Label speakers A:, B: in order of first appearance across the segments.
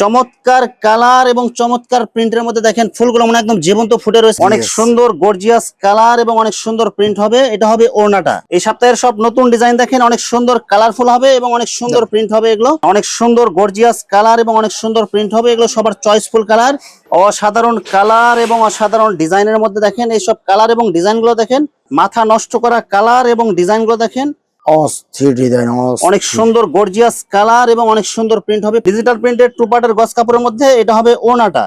A: চমৎকার কালার এবং চমৎকার প্রিন্টের মধ্যে দেখেন ফুলগুলো মানে একদম জীবন্ত ফুটে রয়েছে। অনেক সুন্দর গর্জিয়াস কালার এবং অনেক সুন্দর প্রিন্ট হবে। এটা হবে ওড়নাটা। এই সপ্তাহের সব নতুন ডিজাইন দেখেন অনেক সুন্দর কালারফুল হবে এবং অনেক সুন্দর প্রিন্ট হবে এগুলো। অনেক সুন্দর গর্জিয়াস কালার এবং অনেক সুন্দর প্রিন্ট হবে এগুলো। সবার চয়েসফুল কালার। অসাধারণ কালার এবং অসাধারণ ডিজাইনের মধ্যে দেখেন এইসব কালার এবং ডিজাইনগুলো দেখেন। মাথা নষ্ট করা কালার এবং ডিজাইনগুলো দেখেন।
B: অস্থির ডিজাইন
A: অনেক সুন্দর গর্জিয়াস কালার এবং অনেক সুন্দর প্রিন্ট হবে। ডিজিটাল প্রিন্টের টু পার্টের গস কাপড়ের মধ্যে এটা হবে ওনাটা।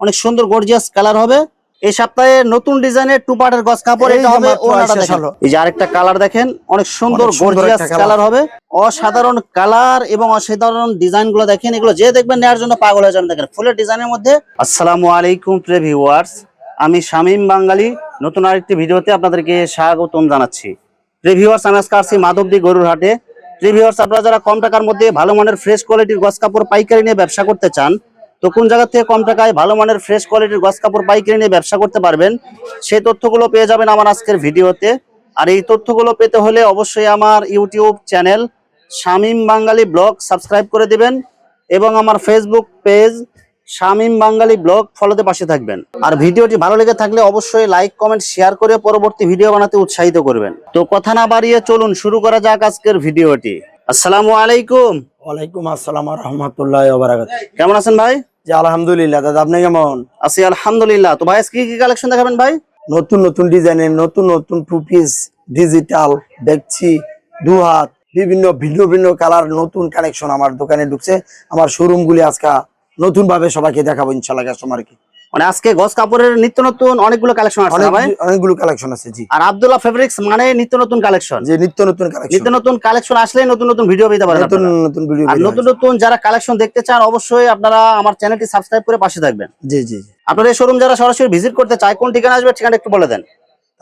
A: অনেক সুন্দর গর্জিয়াস কালার হবে। এই সপ্তাহে নতুন ডিজাইনের টু পার্টের গস কাপড় এটা হবে ওনাটা দেখেন। এই যে আরেকটা কালার দেখেন অনেক সুন্দর গর্জিয়াস কালার হবে। অসাধারণ কালার এবং অসাধারণ ডিজাইনগুলো দেখেন। এগুলো যে দেখবেন নেওয়ার জন্য পাগল হয়ে যাবেন। দেখেন ফুলের ডিজাইনের মধ্যে। আসসালামু আলাইকুম প্রিয় ভিউয়ার্স আমি শামীম বাঙালি। নতুন আরেকটি ভিডিওতে আপনাদেরকে স্বাগতম জানাচ্ছি। রিভিউয়ার্স আমি আজকে আসছি মাধবদী গরুর হাটে রিভিউয়ার্স আপনারা যারা কম টাকার মধ্যে ভালো মানের ফ্রেশ কোয়ালিটির গস কাপড় পাইকারি নিয়ে ব্যবসা করতে চান, তো কোন জায়গা থেকে কম টাকায় ভালো মানের ফ্রেশ কোয়ালিটির গস কাপড় পাইকারি নিয়ে ব্যবসা করতে পারবেন, সেই তথ্যগুলো পেয়ে যাবেন আমার আজকের ভিডিওতে। আর এই তথ্যগুলো পেতে হলে অবশ্যই আমার YouTube channel Shamim Bangali vlog subscribe করে দিবেন এবং আমার Facebook page Shamim Bangali vlog ফলোতে পাশে থাকবেন। আর ভিডিওটি ভালো লেগে থাকলে অবশ্যই লাইক কমেন্ট শেয়ার করে পরবর্তী ভিডিও বানাতে উৎসাহিত করবেন। তো কথা না বাড়িয়ে চলুন শুরু করা যাক আজকের ভিডিওটি। আসসালামু আলাইকুম।
B: ওয়ালাইকুম আসসালাম রহমতুল্লাহ
A: কেমন আছেন ভাই?
B: জি আলহামদুলিল্লাহ। দাদা আপনি কেমন?
A: আছি আলহামদুলিল্লাহ। তো ভাই কি কি কালেকশন দেখাবেন ভাই?
B: নতুন নতুন ডিজাইনের নতুন নতুন টু পিস ডিজিটাল দেখছি দু হাত বিভিন্ন ভিন্ন ভিন্ন কালার নতুন কালেকশন আমার দোকানে ঢুকছে। আমার শোরুম গুলি আজকে নতুন ভাবে সবাইকে দেখাবো ইনশাল্লাহ কাস্টমারকে
A: মানে আজকে গস কাপড়ের নিত্য নতুন অনেকগুলো কালেকশন আছে ভাই?
B: অনেক অনেকগুলো কালেকশন আছে জি।
A: আর আব্দুল্লাহ ফেব্রিক্স মানে নিত্য নতুন কালেকশন
B: যে নিত্য নতুন কালেকশন
A: নিত্য নতুন কালেকশন আসলে নতুন নতুন ভিডিও পেতে পারেন
B: নতুন নতুন ভিডিও
A: আর নতুন নতুন যারা কালেকশন দেখতে চান অবশ্যই আপনারা আমার চ্যানেলটি সাবস্ক্রাইব করে পাশে থাকবেন।
B: জি জি জি।
A: আপনার এই শোরুম যারা সরাসরি ভিজিট করতে চায় কোন ঠিকানা আসবে ঠিকানা একটু বলে দেন।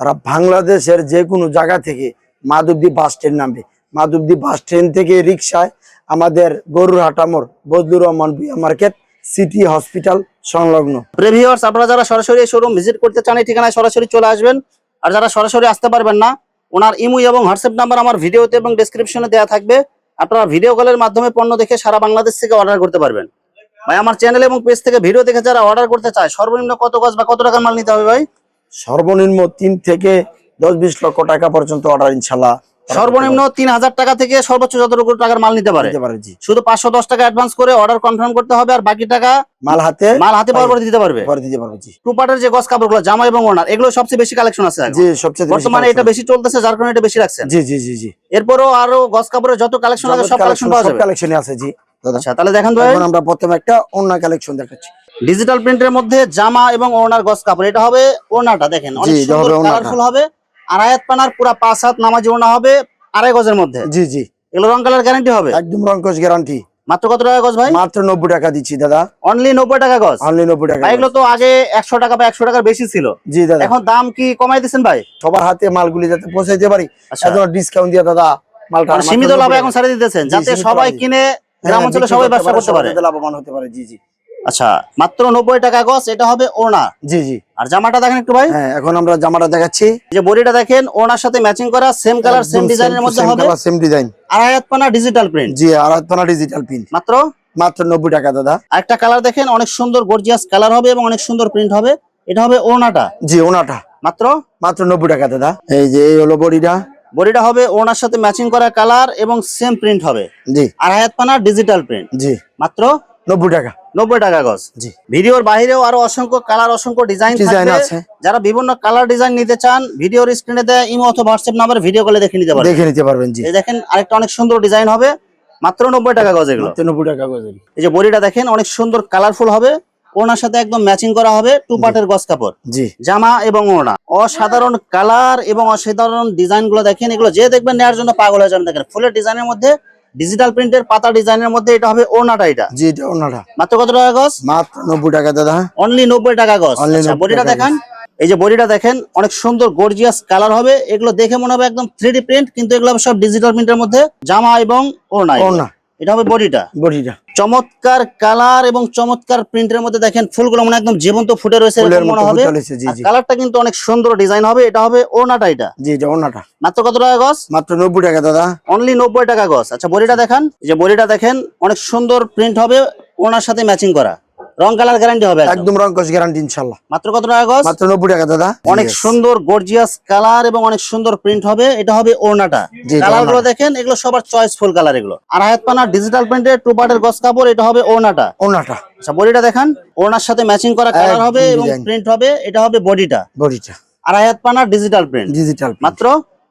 B: তারা বাংলাদেশের যে কোনো জায়গা থেকে মাধবদী বাস স্ট্যান্ড নামবে। মাধবদী বাস স্ট্যান্ড থেকে রিক্সায় আমাদের গরুর হাটামোর Bazlur Rahman Bhuiya market city hospital সংলগ্ন।
A: প্রেভিয়ার্স আপনারা যারা সরাসরি এই শোরুম ভিজিট করতে চান এই ঠিকানায় সরাসরি চলে আসবেন। আর যারা সরাসরি আসতে পারবেন না ওনার ইমু এবং হোয়াটসঅ্যাপ নাম্বার আমার ভিডিওতে এবং ডেসক্রিপশনে দেওয়া থাকবে। আপনারা ভিডিও কলের মাধ্যমে পণ্য দেখে সারা বাংলাদেশ থেকে অর্ডার করতে পারবেন। ভাই আমার চ্যানেল এবং পেজ থেকে ভিডিও দেখে যারা অর্ডার করতে চায় সর্বনিম্ন কত গজ বা কত টাকার মাল নিতে হবে ভাই?
B: সর্বনিম্ন তিন থেকে দশ বিশ লক্ষ টাকা পর্যন্ত অর্ডার ইনশাল্লাহ।
A: সর্বনিম্ন তিন হাজার টাকা থেকে সর্বোচ্চ যতটুকু টাকার মাল নিতে পারে। শুধু পাঁচশো দশ টাকা অ্যাডভান্স করে অর্ডার কনফার্ম করতে হবে আর বাকি টাকা
B: মাল হাতে
A: মাল হাতে পাওয়ার পরে দিতে পারবে।
B: পরে দিতে পারব জি।
A: টু পার্টের যে গস কাপড়গুলো জামা এবং ওনার এগুলো সবচেয়ে বেশি কালেকশন আছে
B: জি সবচেয়ে
A: বর্তমানে এটা বেশি চলতেছে যার কারণে এটা বেশি রাখছেন।
B: জি জি জি জি।
A: এরপরও আরও গস কাপড়ের যত কালেকশন আছে সব কালেকশন পাওয়া যাবে।
B: কালেকশন আছে জি
A: আচ্ছা তাহলে দেখেন ভাই।
B: আমরা প্রথমে একটা অন্য কালেকশন দেখাচ্ছি।
A: ডিজিটাল প্রিন্টের মধ্যে জামা এবং ওনার গস কাপড় এটা হবে ওনাটা দেখেন। অনেক সুন্দর কালারফুল হবে। আর পানার পুরা পাঁচ হাত নামাজি ওনা হবে আড়াই গজের মধ্যে?
B: জি জি।
A: এগুলো রং কালার গ্যারান্টি হবে?
B: একদম রঙ্কশ গ্যারান্টি
A: মাত্র কত টাকা গজ ভাই?
B: মাত্র নব্বই টাকা দিচ্ছি দাদা।
A: অনলি নব্বই টাকা গজ?
B: অনলি নব্বই টাকা
A: এগুলো তো আগে একশো টাকা বা একশো টাকার বেশি ছিল।
B: জি দাদা।
A: এখন দাম কি কমাই দিচ্ছেন ভাই?
B: সবার হাতে মালগুলি যাতে পৌঁছাইতে পারি
A: আচ্ছা।
B: ডিসকাউন্ট দিয়ে দাদা মালটা
A: মানে সীমিত
B: 90
A: লাভে এখন ছাড়ে দিতেছেন যাতে সবাই কিনে
B: হ্যাঁ,
A: গ্রাম অঞ্চলে সবাই ব্যবসা করতে পারে।
B: লাভবান হতে পারে জি জি।
A: আচ্ছা মাত্র নব্বই টাকা গজ এটা হবে ওনা
B: জি জি।
A: আর জামাটা দেখেন একটু ভাই।
B: হ্যাঁ এখন আমরা জামাটা দেখাচ্ছি।
A: যে বডিটা দেখেন ওনার সাথে ম্যাচিং করা সেম কালার সেম ডিজাইনের মধ্যে হবে।
B: সেম ডিজাইন
A: আয়াত পানা ডিজিটাল প্রিন্ট
B: জি আর হাতপানা ডিজিটাল পিন
A: মাত্র?
B: মাত্র নব্বই টাকা দাদা।
A: আরেকটা কালার দেখেন অনেক সুন্দর গর্জিয়াস কালার হবে এবং অনেক সুন্দর প্রিন্ট হবে। এটা হবে ওনাটা
B: জি ওনাটা
A: মাত্র?
B: মাত্র নব্বই টাকা দাদা। এই যে এই হলো বডিটা।
A: বডিটা হবে ওনার সাথে ম্যাচিং করা কালার এবং সেম প্রিন্ট হবে।
B: জি।
A: আর আয়াত পানা ডিজিটাল প্রিন্ট
B: জি।
A: মাত্র?
B: নব্বই টাকা।
A: নব্বই টাকা গজ।
B: জি।
A: ভিডিওর বাইরেও আরও অসংখ্য কালার অসংখ্য ডিজাইন
B: ডিজাইন আছে।
A: যারা বিভিন্ন কালার ডিজাইন নিতে চান ভিডিওর স্ক্রিনে দেয় ইমো অথবা হোয়াটসঅ্যাপ নাম্বার ভিডিও কলে দেখে নিতে পারবেন।
B: দেখে নিতে পারবেন জি।
A: দেখেন আরেকটা অনেক সুন্দর ডিজাইন হবে। মাত্র নব্বই টাকা গজ এগুলো।
B: নব্বই টাকা গজের
A: এই যে বডিটা দেখেন অনেক সুন্দর কালারফুল হবে। ওনার সাথে একদম ম্যাচিং করা হবে টু পার্টের গস কাপড়।
B: জি।
A: জামা এবং ওড়না। অসাধারণ কালার এবং অসাধারণ ডিজাইনগুলো দেখেন। এগুলো যে দেখবেন নেওয়ার জন্য পাগল হয়ে যাবেন। দেখেন ফুলের ডিজাইনের মধ্যে ডিজিটাল প্রিন্টের পাতা ডিজাইনের মধ্যে এটা হবে ওড়নাটা এটা।
B: জি এটা ওনাটা
A: মাত্র কত টাকা গজ?
B: মাত্র নব্বই টাকা দাদা।
A: অনলি নব্বই টাকা গজ। আচ্ছা
B: 90
A: বডিটা দেখেন। এই যে বডিটা দেখেন অনেক সুন্দর গর্জিয়াস কালার হবে। এগুলো দেখে মনে হবে একদম থ্রি প্রিন্ট কিন্তু এগুলো সব ডিজিটাল প্রিন্টের মধ্যে জামা এবং ওড়না। এগুলো। এটা হবে বডিটা।
B: বডিটা।
A: চমৎকার কালার এবং চমৎকার প্রিন্টের মধ্যে দেখেন ফুলগুলো মনে একদম জীবন্ত ফুটে রয়েছে মনে হবে।
B: জি, জি।
A: কালারটা কিন্তু অনেক সুন্দর ডিজাইন হবে এটা হবে ওনাটা এটা।
B: জি এটা ওনাটা
A: মাত্র কত টাকা গজ?
B: মাত্র নব্বই টাকা দাদা।
A: অনলি নব্বই টাকা গজ। আচ্ছা বড়িটা দেখান। যে বড়িটা দেখেন অনেক সুন্দর প্রিন্ট হবে ওনার সাথে ম্যাচিং করা। রং কালার গ্যারান্টি হবে একদম।
B: রং রঙ্কশ গ্যারান্টি ইনশাল্লাহ
A: মাত্র কত টাকা গজ?
B: মাত্র নব্বই টাকা দাদা।
A: অনেক সুন্দর গর্জিয়াস কালার এবং অনেক সুন্দর প্রিন্ট হবে। এটা হবে ওড়নাটা।
B: জি, এটা কালারগুলো
A: দেখেন এগুলো সবার চয়েসফুল কালার এগুলো। আর হায়াত পানা ডিজিটাল প্রিন্টের টু পার্টের গস কাপড় এটা হবে ওড়নাটা।
B: ওনাটা
A: আচ্ছা বডিটা দেখেন। ওড়নার সাথে ম্যাচিং করা কালার হবে এবং প্রিন্ট হবে এটা হবে বডিটা।
B: বডিটা।
A: আর হায়াত পানা ডিজিটাল প্রিন্ট
B: ডিজিটাল
A: মাত্র?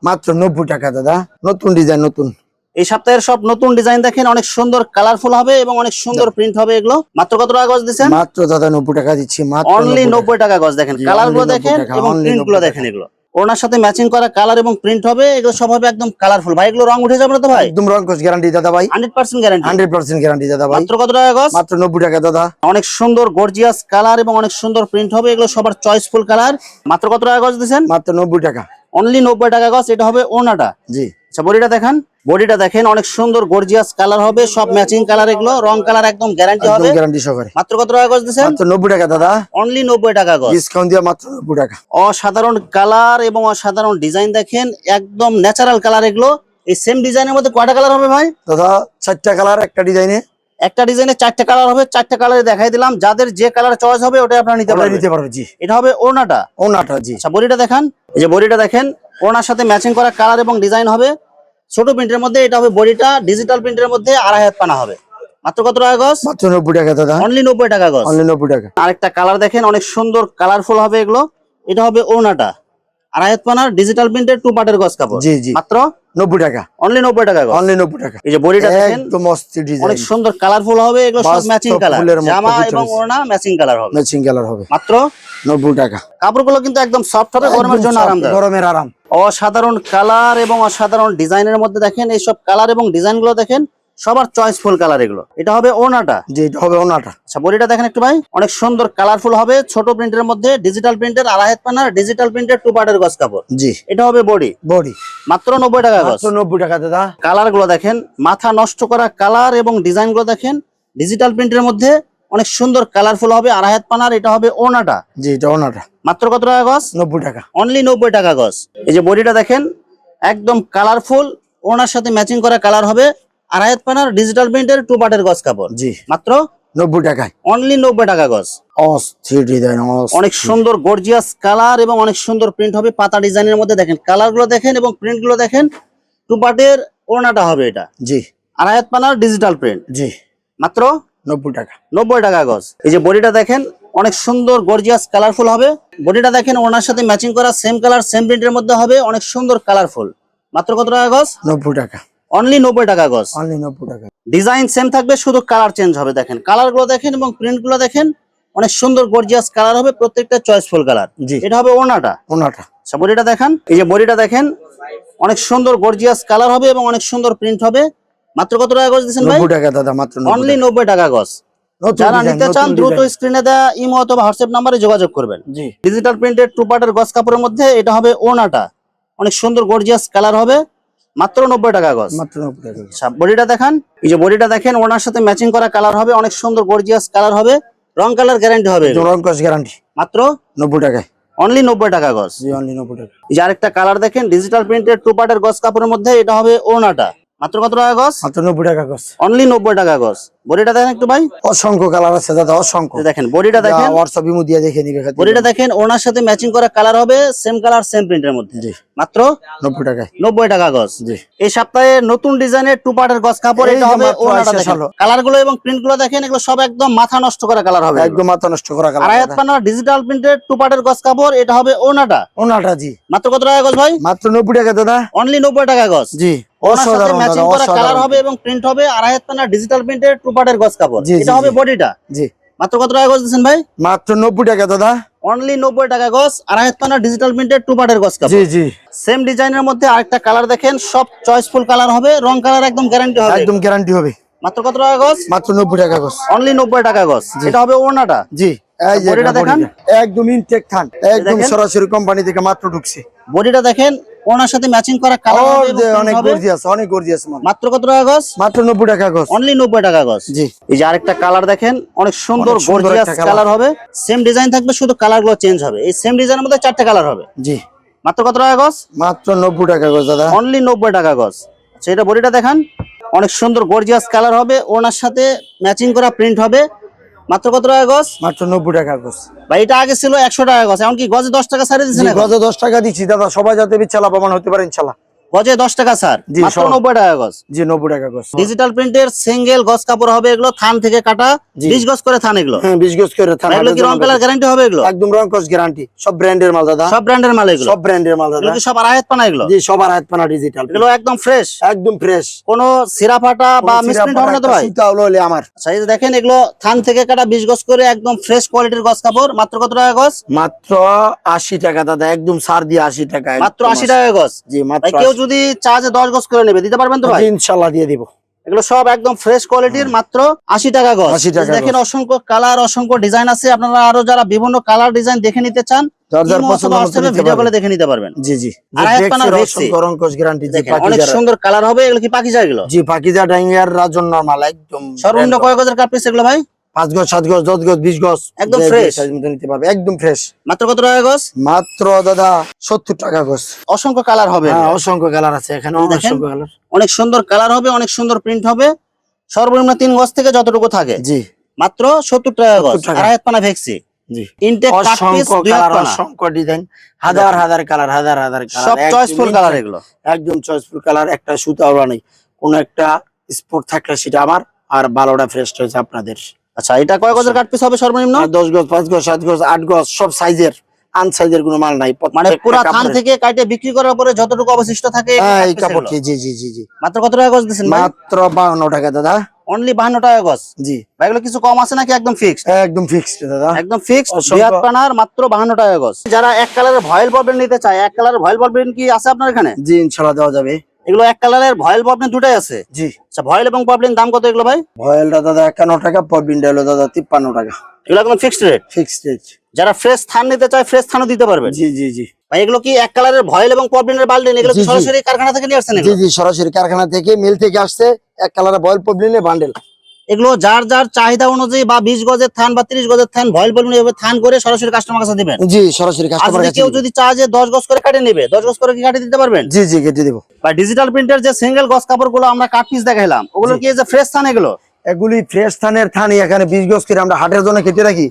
B: মাত্র নব্বই টাকা দাদা। নতুন ডিজাইন নতুন।
A: এই সপ্তাহের সব নতুন ডিজাইন দেখেন অনেক সুন্দর কালারফুল হবে এবং অনেক সুন্দর প্রিন্ট হবে এগুলো। মাত্র কত টাকা গজ দিচ্ছেন?
B: মাত্র দাদা নব্বই টাকা দিচ্ছি
A: অনলি নব্বই টাকা। গজ দেখেন।
B: কালারগুলো
A: দেখেন এবং
B: প্রিন্টগুলো
A: দেখেন এগুলো। ওনার সাথে ম্যাচিং করা কালার এবং প্রিন্ট হবে এগুলো সব হবে একদম কালারফুল ভাই এগুলো রং উঠে যাবে না তো ভাই?
B: একদম রং রঙ্কশ গ্যারান্টি দাদা ভাই।
A: Hundred percent guarantee
B: hundred percent guarantee দাদা ভাই।
A: মাত্র কত টাকা গজ?
B: মাত্র নব্বই টাকা দাদা।
A: অনেক সুন্দর গর্জিয়াস কালার এবং অনেক সুন্দর প্রিন্ট হবে এগুলো সবার চয়েসফুল কালার মাত্র কত টাকা গজ দিচ্ছেন?
B: মাত্র নব্বই টাকা।
A: অনলি নব্বই টাকা গজ এটা হবে ওনাটা
B: জি।
A: আচ্ছা বডিটা দেখান বডিটা দেখেন অনেক সুন্দর গর্জিয়াস কালার হবে সব ম্যাচিং কালার এগুলো রং কালার একদম গ্যারান্টি হবে।
B: গ্যারান্টি সহকারে।
A: মাত্র কত টাকা গজ দিচ্ছেন?
B: মাত্র নব্বই টাকা দাদা।
A: অনলি নব্বই টাকা গজ
B: ডিসকাউন্ট দিয়ে মাত্র নব্বই টাকা।
A: অসাধারণ কালার এবং অসাধারণ ডিজাইন দেখেন একদম ন্যাচারাল কালার এগুলো। এই সেম ডিজাইনের মধ্যে কয়টা কালার হবে ভাই?
B: দাদা চারটা কালার একটা ডিজাইনে
A: একটা ডিজাইনে চারটা কালার হবে চারটা কালারে দেখাই দিলাম। যাদের যে কালার চয়েস হবে ওটা আপনারা নিতে পারবেন।
B: নিতে পারবে জি।
A: এটা হবে ওনাটা
B: ওনাটা জি।
A: আচ্ছা বডিটা দেখেন এই যে বডিটা দেখেন ওনার সাথে ম্যাচিং করা কালার এবং ডিজাইন হবে। ছোট প্রিন্টের মধ্যে এটা হবে বডিটা ডিজিটাল প্রিন্টের মধ্যে আড়াই হাত পানা হবে। মাত্র কত টাকা গজ?
B: মাত্র নব্বই টাকা দাদা।
A: অনলি নব্বই টাকা গজ।
B: অনলি নব্বই টাকা।
A: আরেকটা কালার দেখেন অনেক সুন্দর কালারফুল হবে এগুলো। এটা হবে ওনাটা আড়াই হাত পানার ডিজিটাল প্রিন্টের টু পার্টের গজ কাপড়।
B: জি জি।
A: মাত্র
B: নব্বই টাকা।
A: অনলি নব্বই টাকা
B: অনলি নব্বই টাকা।
A: এই যে বডিটা দেখেন অনেক সুন্দর কালারফুল হবে এগুলো সব ম্যাচিং কালার জামা এবং। ওড়না ম্যাচিং কালার হবে।
B: ম্যাচিং কালার হবে।
A: মাত্র
B: নব্বই টাকা।
A: কাপড়গুলো কিন্তু একদম সফট হবে গরমের জন্য আরামদায়ক।
B: গরমের আরাম।
A: অসাধারণ কালার এবং অসাধারণ ডিজাইনের মধ্যে দেখেন এইসব কালার এবং ডিজাইনগুলো দেখেন সবার চয়েসফুল কালার এগুলো। এটা হবে ওনাটা
B: জি এটা হবে ওনাটা
A: আচ্ছা বডিটা দেখেন একটু ভাই অনেক সুন্দর কালারফুল হবে ছোট প্রিন্টের মধ্যে ডিজিটাল প্রিন্টের আড়াই হাত পানার ডিজিটাল প্রিন্টের টু পার্টের গজ কাপড়।
B: জি।
A: এটা হবে বডি।
B: বডি।
A: মাত্র নব্বই টাকা
B: মাত্র নব্বই টাকা দাদা।
A: কালারগুলো দেখেন মাথা নষ্ট করা কালার এবং ডিজাইনগুলো দেখেন ডিজিটাল প্রিন্টের মধ্যে অনেক সুন্দর কালারফুল হবে আড়াই হাত পানার এটা হবে ওনাটা
B: জি এটা ওনাটা
A: মাত্র কত টাকা গজ?
B: নব্বই টাকা।
A: অনলি নব্বই টাকা গজ। এই যে বডিটা দেখেন একদম কালারফুল ওনার সাথে ম্যাচিং করা কালার হবে আড়াইত পানার ডিজিটাল প্রিন্টের টু পার্টের গজ কাপড়।
B: জি।
A: মাত্র?
B: নব্বই টাকায়।
A: অনলি নব্বই টাকা গজ।
B: অস্থির ডিজাইন
A: অনেক সুন্দর গর্জিয়াস কালার এবং অনেক সুন্দর প্রিন্ট হবে পাতা ডিজাইনের মধ্যে দেখেন কালারগুলো দেখেন এবং প্রিন্টগুলো দেখেন টু পার্টের ওড়নাটা হবে এটা।
B: জি।
A: আড়াইত পানার ডিজিটাল প্রিন্ট
B: জি।
A: মাত্র?
B: নব্বই টাকা।
A: নব্বই টাকা গজ। এই যে বডিটা দেখেন অনেক সুন্দর গর্জিয়াস কালারফুল হবে। বডিটা দেখেন ওনার সাথে ম্যাচিং করা সেম কালার সেম প্রিন্টের মধ্যে হবে অনেক সুন্দর কালারফুল মাত্র কত টাকা গজ?
B: নব্বই টাকা।
A: অনলি নব্বই টাকা গজ।
B: অনলি নব্বই টাকা।
A: ডিজাইন সেম থাকবে শুধু কালার চেঞ্জ হবে দেখেন। কালারগুলো দেখেন এবং প্রিন্টগুলো দেখেন অনেক সুন্দর গর্জিয়াস কালার হবে প্রত্যেকটা চয়েসফুল কালার
B: জি।
A: এটা হবে ওনাটা।
B: ওনাটা।
A: আচ্ছা বডিটা দেখেন এই যে বডিটা দেখেন অনেক সুন্দর গর্জিয়াস কালার হবে এবং অনেক সুন্দর প্রিন্ট হবে। মাত্র কত টাকা গজ দিচ্ছেন ভাই?
B: নব্বই টাকা দাদা মাত্র
A: অনলি
B: টাকা।
A: নব্বই টাকা গজ।
B: নতুন
A: যারা নিতে চান দ্রুত স্ক্রিনে দেওয়া ইমো অথবা হোয়াটসঅ্যাপ নাম্বারে যোগাযোগ করবেন।
B: জি।
A: ডিজিটাল প্রিন্টেড টু পার্টের গজ কাপড়ের মধ্যে এটা হবে ওনাটা। অনেক সুন্দর গর্জিয়াস কালার হবে। মাত্র নব্বই টাকা গজ।
B: মাত্র টাকা
A: আচ্ছা বডিটা দেখান। এই যে বডিটা দেখেন ওনার সাথে ম্যাচিং করা কালার হবে অনেক সুন্দর গর্জিয়াস কালার হবে। রং কালার গ্যারান্টি হবে। এগুলো।
B: রঙ্কশ গ্যারান্টি
A: মাত্র
B: নব্বই টাকায়।
A: অনলি নব্বই টাকা গজ।
B: জি অনলি নব্বই টাকা।
A: এই যে আরেকটা কালার দেখেন ডিজিটাল প্রিন্টেড টু পার্টের গজ কাপড়ের মধ্যে এটা হবে ওনাটা। মাত্র কত টাকা গছ?
B: মাত্র নব্বই টাকা গছ।
A: অনলি নব্বই টাকা গজ বডিটা দেখেন একটু ভাই।
B: অসংখ্য কালার আছে দাদা অসংখ্য।
A: দেখেন বডিটা দেখেন।
B: হোয়াটসঅ্যাপ ইমো দিয়ে দেখে নিবে।
A: বডিটা দেখেন ওনার সাথে ম্যাচিং করা কালার হবে সেম কালার সেম প্রিন্টের মধ্যে।
B: জি।
A: মাত্র
B: নব্বই টাকায়।
A: নব্বই টাকা গজ।
B: জি।
A: এই সপ্তাহে নতুন ডিজাইনের টু পার্টের গজ কাপড় এটা হবে ওনাটা দেখেন। কালারগুলো এবং প্রিন্টগুলো দেখেন এগুলো সব একদম মাথা নষ্ট করা কালার হবে।
B: একদম মাথা নষ্ট করা কালার
A: আড়াই পানা ডিজিটাল প্রিন্টেড টু পার্টের গজ কাপড় এটা হবে ওনাটা।
B: ওনাটা জি।
A: মাত্র কত টাকা গজ ভাই?
B: মাত্র নব্বই টাকা দাদা।
A: অনলি নব্বই টাকা গজ।
B: জি। অসাধারণ
A: ম্যাচিং
B: দাদা
A: করা কালার হবে এবং প্রিন্ট হবে আড়াই পানা ডিজিটাল প্রিন্টের টু পার্টের গজ কাপড়। এটা হবে বডিটা?
B: জি।
A: মাত্র কত টাকা গজ দিচ্ছেন ভাই?
B: মাত্র নব্বই টাকা দাদা।
A: অনলি নব্বই টাকা গজ আড়াই হাত পানা ডিজিটাল প্রিন্টের টু পার্টের গজ কাপড়।
B: জি। জি
A: সেম ডিজাইনের মধ্যে আরেকটা কালার দেখেন সব চয়েসফুল কালার হবে রং কালার একদম গ্যারান্টি হবে।
B: একদম গ্যারান্টি হবে।
A: মাত্র কত টাকা গজ
B: মাত্র নব্বই টাকা গছ।
A: অনলি নব্বই টাকা গজ এটা হবে ওড়নাটা।
B: জি। একদম ইনটেক থান। একদম সরাসরি কোম্পানি থেকে মাত্র ঢুকছে।
A: বডিটা দেখেন ওনার সাথে ম্যাচিং করা কালার
B: অনেক গর্জিয়াস অনেক গর্জিয়াস
A: মাত্র কত টাকা গজ?
B: মাত্র নব্বই টাকা গজ।
A: অনলি নব্বই টাকা গজ।
B: জি।
A: এই যে আরেকটা কালার দেখেন অনেক সুন্দর গর্জিয়াস কালার হবে। সেম ডিজাইন থাকবে শুধু কালারগুলো চেঞ্জ হবে। এই সেম ডিজাইনের মধ্যে চারটে কালার হবে।
B: জি।
A: মাত্র কত টাকা গজ?
B: মাত্র নব্বই টাকা গজ দাদা।
A: অনলি নব্বই টাকা গজ। আচ্ছা এটা বডিটা দেখান অনেক সুন্দর গর্জিয়াস কালার হবে। ওনার সাথে ম্যাচিং করা প্রিন্ট হবে। মাত্র কত টাকা গজ?
B: মাত্র নব্বই টাকা গজ।
A: ভাই এটা আগে ছিল একশো টাকা গজ এমনকি গজে দশ টাকা
B: ছাড়িয়ে
A: দিচ্ছে
B: গজে দশ টাকা দিচ্ছি দাদা সবাই যাতে বিচ্ছালা প্রমাণ হতে পারে ইনশাল্লাহ।
A: গজে দশ টাকা স্যার। মাত্র নব্বই টাকা গজ।
B: জি নব্বই টাকা গজ
A: ডিজিটাল প্রিন্টের সিঙ্গেল গজ কাপড় হবে এগুলো থান থেকে কাটা বিশ গজ করে থান এগুলো।
B: হ্যাঁ বিশ গজ করে থানা
A: এগুলো কি রং কালার গ্যারান্টি হবে এগুলো?
B: একদম রং কস গ্যারান্টি সব ব্র্যান্ডের মাল দাদা।
A: সব ব্র্যান্ডের মাল এগুলো।
B: সব ব্র্যান্ডের মাল দাদা।
A: সব আড়াইহাত পানা এগুলো?
B: জি সবার হাত পানা ডিজিটাল
A: এগুলো একদম ফ্রেশ
B: একদম ফ্রেশ
A: কোনো সিরা ফাটা বা মিসপ্রিন্ট হবে না তো ভাই?
B: সুতা হলো আমার।
A: আচ্ছা এই যে দেখেন এগুলো থান থেকে কাটা বিশ গজ করে একদম ফ্রেশ কোয়ালিটির গজ কাপড়। মাত্র কত টাকা গজ?
B: মাত্র আশি টাকা দাদা একদম সার দিয়ে আশি টাকা
A: মাত্র আশি টাকা গজ?
B: জি মাত্র
A: কেউ যদি চার্জে দশ গজ করে নেবে দিতে পারবেন তো ভাই?
B: ইনশাল্লাহ দিয়ে দিব।
A: এগুলো সব একদম ফ্রেশ কোয়ালিটির মাত্র আশি টাকা গজ।
B: 80 টাকা
A: দেখেন অসংখ্য কালার অসংখ্য ডিজাইন আছে। আপনারা আরও যারা বিভিন্ন কালার ডিজাইন দেখে নিতে চান দেখে নিতে পারবেন।
B: জি জি।
A: অনেক সুন্দর কালার হবে এগুলো কি এগুলো?
B: জি পাকিজা একদম
A: সর্বনিম্ন কয় গজের কাপ পিস এগুলো ভাই?
B: পাঁচ গজ সাত গজ দশ গজ বিশ গজ
A: একদম
B: মতো নিতে পারবে একদম ফ্রেশ
A: মাত্র কত টাকা গজ?
B: মাত্র দাদা সত্তর টাকা গজ।
A: অসংখ্য কালার হবে।
B: হ্যাঁ অসংখ্য কালার আছে এখানে অসংখ্য কালার
A: অনেক সুন্দর কালার হবে অনেক সুন্দর প্রিন্ট হবে। সর্বনিম্ন তিন গজ থেকে যতটুকু থাকে।
B: জি।
A: মাত্র সত্তর টাকা গজ।
B: 70
A: আড়াই হাত পানা ভেক্সি।
B: হাজার হাজার কালার হাজার হাজার
A: সব চয়েসফুল কালার এগুলো।
B: একদম চয়েসফুল কালার একটা সুতা নেই। কোন একটা স্পোর্ট থাকলে সেটা আমার আর বারোটা ফ্রেশ হয়েছে আপনাদের।
A: আচ্ছা এটা কয় গজের কাট পিস হবে সর্বনিম্ন?
B: দশ গজ পাঁচ গজ সাত গজ আট গজ সব সাইজের আন সাইজের কোনো মাল নাই।
A: মানে পুরা থান থেকে কাটে বিক্রি করার পরে যতটুকু অবশিষ্ট থাকে
B: এই কাপড়টি জি জি জি জি।
A: মাত্র কত টাকা গজ দিচ্ছেন
B: মাত্র বাউন্ন টাকা দাদা।
A: অনলি বাহান্ন টাকা গজ?
B: জি।
A: ভাই এগুলো কিছু কম আছে নাকি একদম ফিক্সড
B: একদম ফিক্সড দাদা।
A: একদম ফিক্সড হাত পানার মাত্র বাহান্ন টাকা গজ। যারা এক কালারের ভয়েল বলবেন নিতে চায় এক কালারের ভয়েল বলবেন কি আছে আপনার এখানে?
B: জি ইনশাল্লাহ দেওয়া যাবে।
A: এগুলো এক কালারের ভয়েল পাবলিন দুটাই আছে।
B: জি।
A: আচ্ছা ভয়েল এবং পাবলিন দাম কত এগুলো ভাই?
B: ভয়েলটা দাদা একান্ন টাকা পরবিনটা হলো দাদা তিপ্পান্ন টাকা।
A: এগুলো একদম ফিক্সড রেট
B: ফিক্সড রেট
A: যারা ফ্রেশ থান নিতে চায় ফ্রেশ থানও দিতে পারবে।
B: জি জি জি।
A: ভাই এগুলো কি এক কালারের ভয়েল এবং পপলিনের বান্ডেল এগুলো। সরাসরি কারখানা থেকে নিয়ে আসছেন
B: জি জি সরাসরি কারখানা থেকে মিল থেকে আসছে এক কালারের ভয়েল পাবলিনের বান্ডেল
A: এগুলো যার যার চাহিদা অনুযায়ী বা বিশ গজের থান বা তিরিশ গজের থান ভয়েল বলবেন এভাবে থান করে সরাসরি কাস্টমার কাছে দিবেন।
B: জি সরাসরি কাস্টমার কাছে
A: কেউ যদি চায় যে দশ গজ করে কাটে নেবে দশ গজ করে কি কাটে দিতে পারবেন?
B: জি জি কেটে দেবো।
A: বা ডিজিটাল প্রিন্টের যে সিঙ্গেল গজ কাপড়গুলো আমরা কাট পিস দেখাইলাম ওগুলো কি যে ফ্রেশ থান এগুলো?
B: এগুলি ফ্রেশ থানের থানি এখানে বিশ গজ করে আমরা হাটের জন্য কেটে রাখি।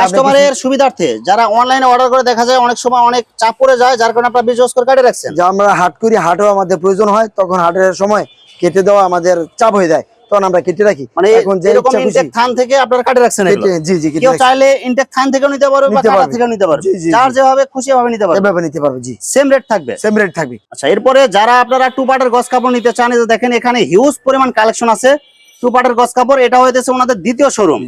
A: কাস্টমারের সুবিধার্থে যারা অনলাইনে অর্ডার করে দেখা যায় অনেক সময় অনেক চাপ পড়ে যায় যার কারণে আপনার বিশ গজ করে কাটে রাখছেন।
B: যে আমরা হাট করি হাটেও আমাদের প্রয়োজন হয় তখন হাটের সময় কেটে দেওয়া আমাদের চাপ হয়ে যায়। তখন আমরা কেটে রাখি।
A: মানে
B: এখন
A: ইনটেক থান থেকে আপনারা কাটে রাখছেন
B: জি জি
A: কেউ চাইলে ইনটেক থান থেকেও নিতে পারবে বা
B: নিতে
A: কাটা
B: পারবে।
A: নিতে পারবে।
B: জি, জি,
A: যার যেভাবে খুশি ভাবে নিতে পারবে।
B: এভাবে নিতে পারবে জি।
A: সেম রেট থাকবে?
B: সেম রেট থাকবে।
A: আচ্ছা এরপরে যারা আপনারা টু পার্টের কাপড় নিতে চান যে দেখেন এখানে হিউজ পরিমাণ কালেকশন আছে। টু পার্টের গজ কাপড় এটা হইতেছে ওনাদের দ্বিতীয় শোরুম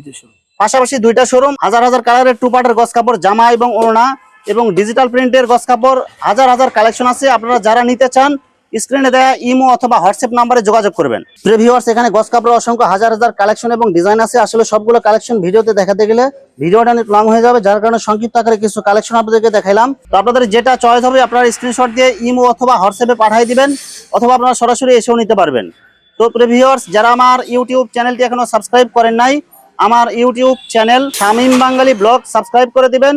A: পাশাপাশি দুইটা শোরুম হাজার হাজার কালারের টু পার্টের গজ কাপড় জামা এবং ওড়না এবং ডিজিটাল প্রিন্টের গজ কাপড় হাজার হাজার কালেকশন আছে। আপনারা যারা নিতে চান স্ক্রিনে দেওয়া ইমো অথবা হোয়াটসঅ্যাপ নাম্বারে যোগাযোগ করবেন। প্রিভিউয়ার্স এখানে গজ কাপড়ের অসংখ্য হাজার হাজার কালেকশন এবং ডিজাইন আছে। আসলে সবগুলো কালেকশন ভিডিওতে দেখাতে গেলে ভিডিওটা অনেক লং হয়ে যাবে, যার কারণে সংক্ষিপ্ত আকারে কিছু কালেকশন আপনাদেরকে দেখাইলাম। তো আপনাদের যেটা চয়েস হবে, আপনারা স্ক্রিনশট দিয়ে ইমো অথবা হোয়াটসঅ্যাপে পাঠিয়ে দিবেন, অথবা আপনারা সরাসরি এসেও নিতে পারবেন। তো প্রিভিউয়ার্স যারা আমার ইউটিউব চ্যানেলটি এখনও সাবস্ক্রাইব করেন নাই, আমার YouTube channel Shamim Bangali vlog subscribe করে দিবেন।